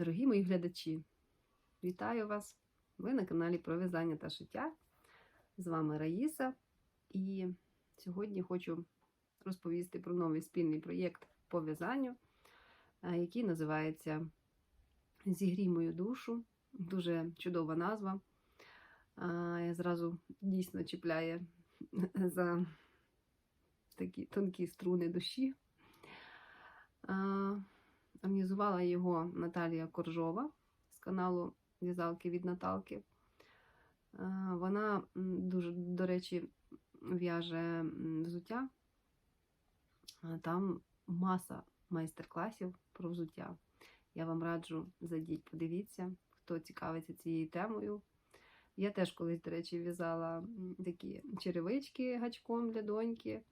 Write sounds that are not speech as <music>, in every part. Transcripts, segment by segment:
Дорогі мої глядачі, вітаю вас! Ви на каналі про в'язання та шиття. З вами Раїса. І сьогодні хочу розповісти про новий спільний проєкт по в'язанню, е, який називається Зігрій мою душу. Дуже чудова назва. Я зразу дійсно чіпляє <laughs> за такі тонкі струни душі. Організувала його Наталія Коржова з каналу В'язалки від Наталки. Е, Вона дуже, до речі, в'яже взуття. Е, Там маса майстер-класів про взуття. Я вам раджу зайдіть, подивіться, хто цікавиться цією темою. Я теж колись, до речі, в'язала такі черевички гачком для доньки,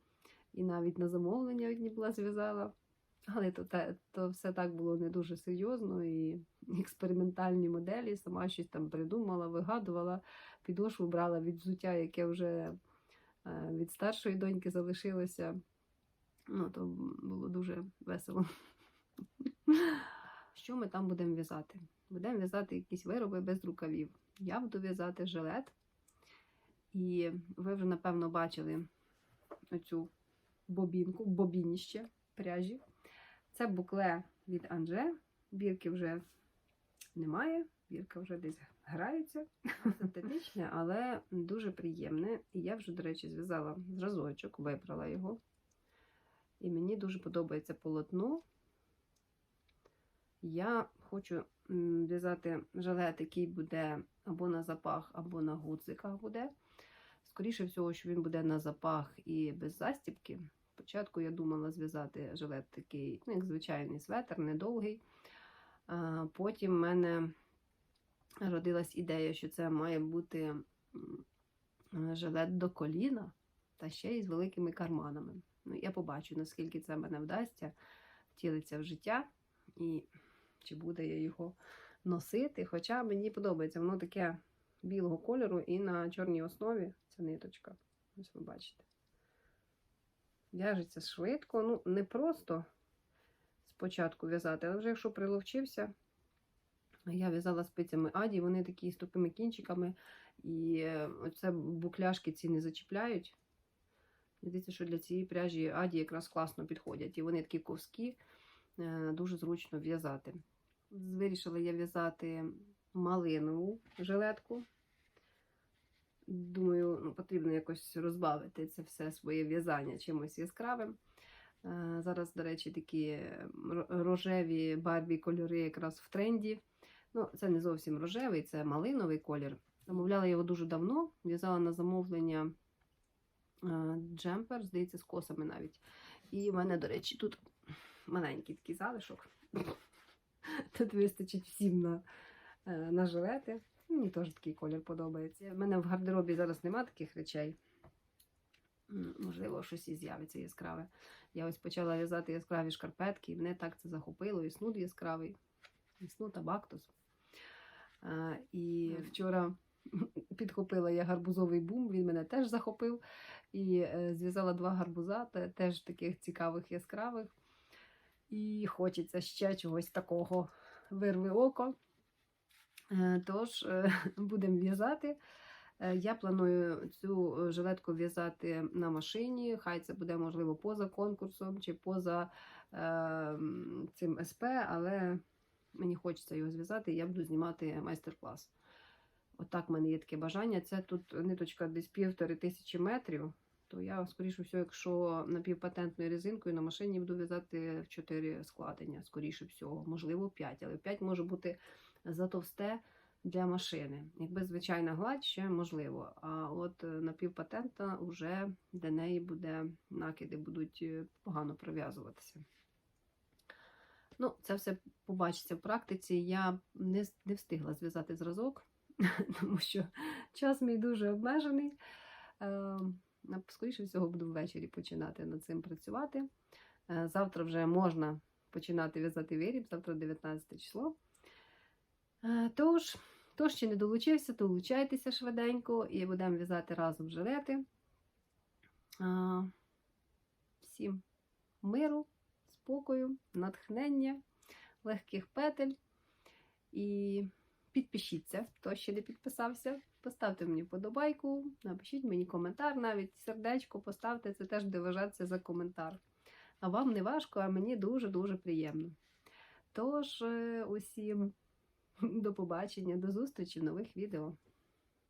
і навіть на замовлення одні була зв'язала. Але то, те- то все так було не дуже серйозно і експериментальні моделі, сама щось там придумала, вигадувала, підошву брала від взуття, яке вже е, від старшої доньки залишилося. Ну, то було дуже весело. Що ми там будемо в'язати? Будемо в'язати якісь вироби без рукавів. Я буду в'язати жилет. І ви вже, напевно, бачили оцю бобінку, бобініще пряжі. Це букле від Анже. Бірки вже немає, бірка вже десь грається. Синтетичне, але дуже приємне. І я вже, до речі, зв'язала зразочок, вибрала його. І мені дуже подобається полотно. Я хочу в'язати жилет, який буде або на запах, або на гудзиках буде. Скоріше всього, що він буде на запах і без застібки. Спочатку я думала зв'язати жилет такий, ну, як звичайний светр, недовгий. Потім в мене родилась ідея, що це має бути жилет до коліна та ще й з великими карманами. Ну, я побачу, наскільки це мене вдасться, втілиться в життя, і чи буде я його носити. Хоча мені подобається, воно таке білого кольору і на чорній основі ця ниточка. Ось ви бачите. В'яжеться швидко, ну, не просто спочатку в'язати, але вже якщо приловчився, я в'язала спицями аді, вони такі з тупими кінчиками, і е, оце букляшки ці не зачіпляють. Здається, що для цієї пряжі аді якраз класно підходять. І вони такі ковські, е, дуже зручно в'язати. Вирішила я в'язати малинову жилетку. Думаю, ну, потрібно якось розбавити це все своє в'язання чимось яскравим. Е, Зараз, до речі, такі рожеві барві кольори якраз в тренді. Ну, це не зовсім рожевий, це малиновий колір. Замовляла його дуже давно, в'язала на замовлення е, джемпер, здається, з косами навіть. І в мене, до речі, тут маленький такий залишок. <laughs> Тут вистачить всім на, е, на жилети. Мені теж такий колір подобається. У мене в гардеробі зараз нема таких речей. Можливо, щось і з'явиться яскраве. Я ось почала в'язати яскраві шкарпетки, і мене так це захопило. І снуд яскравий, і снуд абактус. А, і вчора <laughs> підхопила я гарбузовий бум, він мене теж захопив. І е, зв'язала два гарбуза, теж таких цікавих яскравих. І хочеться ще чогось такого вирви око. Е, Тож е, <laughs> будемо в'язати. Е, Я планую цю жилетку в'язати на машині. Хай це буде, можливо, поза конкурсом чи поза е, цим СП, але мені хочеться його зв'язати, і я буду знімати майстер-клас. Отак в мене є таке бажання. Це тут ниточка десь півтори тисячі метрів. То я, скоріше всього, якщо напівпатентною резинкою на машині буду в'язати в 4 складення, скоріше всього, можливо, 5, але 5 може бути затовсте для машини. Якби звичайна гладь, ще можливо. А от е, напівпатента вже для неї буде накиди будуть е, погано пров'язуватися. Ну, це все побачиться в практиці. Я не, не встигла зв'язати зразок, <laughs> тому що час мій дуже обмежений. Е, Скоріше всього, буду ввечері починати над цим працювати. Завтра вже можна починати в'язати виріб, завтра 19 число. Е, Тож, хто ще не долучився, долучайтеся швиденько і будемо в'язати разом жилети. Всім миру, спокою, натхнення, легких петель І підпишіться, хто ще не підписався. Поставте мені вподобайку, напишіть мені коментар, навіть сердечко поставте, це теж буде вважатися за коментар. А вам не важко, а мені дуже-дуже приємно. Тож, е, усім до побачення, до зустрічі в нових відео.